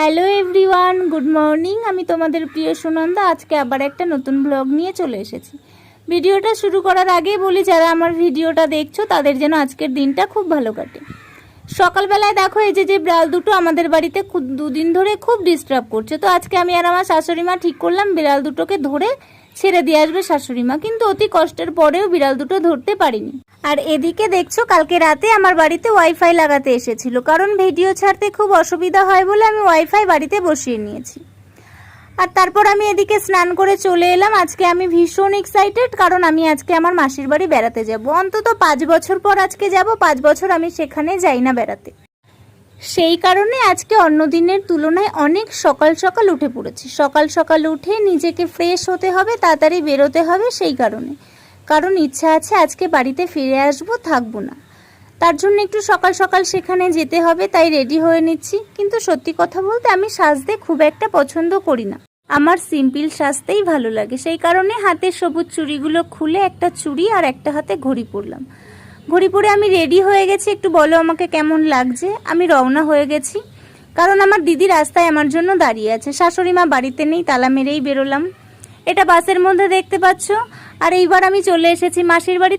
Hello everyone, good morning. আমি তোমাদের প্রিয় সুনন্দা। আজকে আবার একটা নতুন ব্লগ নিয়ে চলে এসেছি। ভিডিওটা শুরু করার আগে বলি, যারা আমার ভিডিওটা দেখছ, তাদের যেন আজকের দিনটা খুব ভালো কাটে। সকালবেলায় দেখো, এই যে যে বিড়াল দুটো আমাদের বাড়িতে খুব দুদিন ধরে খুব ডিস্টার্ব করছে। তো আজকে আমি আর আমার শাশুড়ি মা ঠিক করলাম, বিড়াল দুটোকে ধরে ছেড়ে দিয়ে আসবে শাশুড়ি মা। কিন্তু অতি কষ্টের পরেও বিড়াল দুটো ধরতে পারিনি। আর এদিকে দেখছ, কালকে রাতে আমার বাড়িতে ওয়াইফাই লাগাতে এসেছিল, কারণ ভিডিও ছাড়তে খুব অসুবিধা হয় বলে আমি ওয়াইফাই বাড়িতে বসিয়ে নিয়েছি। আর তারপর আমি এদিকে স্নান করে চলে এলাম, আজকে আমি ভীষণ এক্সাইটেড কারণ আমি আজকে আমার মাসির বাড়ি বেড়াতে যাব। অন্তত পাঁচ বছর পর আজকে যাব, পাঁচ বছর আমি সেখানে যাই না বেড়াতে। সেই কারণে আজকে অন্য দিনের তুলনায় অনেক সকাল সকাল উঠে পড়েছি। সকাল সকাল উঠে নিজেকে ফ্রেশ হতে হবে, তাড়াতাড়ি বেরোতে হবে, সেই কারণে। কারণ ইচ্ছা আছে আজকে বাড়িতে ফিরে আসব, থাকব না। তার জন্য একটু সকাল সকাল সেখানে যেতে হবে, তাই রেডি হয়ে নিচ্ছি। কিন্তু সত্যি কথা বলতে আমি সাজতে খুব একটা পছন্দ করি না। আমার সিম্পল সাজতেই ভালো লাগে। সেই কারণে হাতের সবুজ চুড়িগুলো খুলে একটা চুড়ি আর একটা হাতে ঘড়ি পরলাম। ঘড়ি পরে আমি রেডি হয়ে গেছি। একটু বলো আমাকে কেমন লাগছে? আমি রওনা হয়ে গেছি। কারণ আমার দিদি রাস্তায় আমার জন্য দাঁড়িয়ে আছে। শাশুড়ি মা বাড়িতে নেই, তালা মেরেই বেরোলাম। এটা বাসের মধ্যে দেখতে পাচ্ছ। আর এইবার আমি চলে এসেছি মাসির বাড়িতে।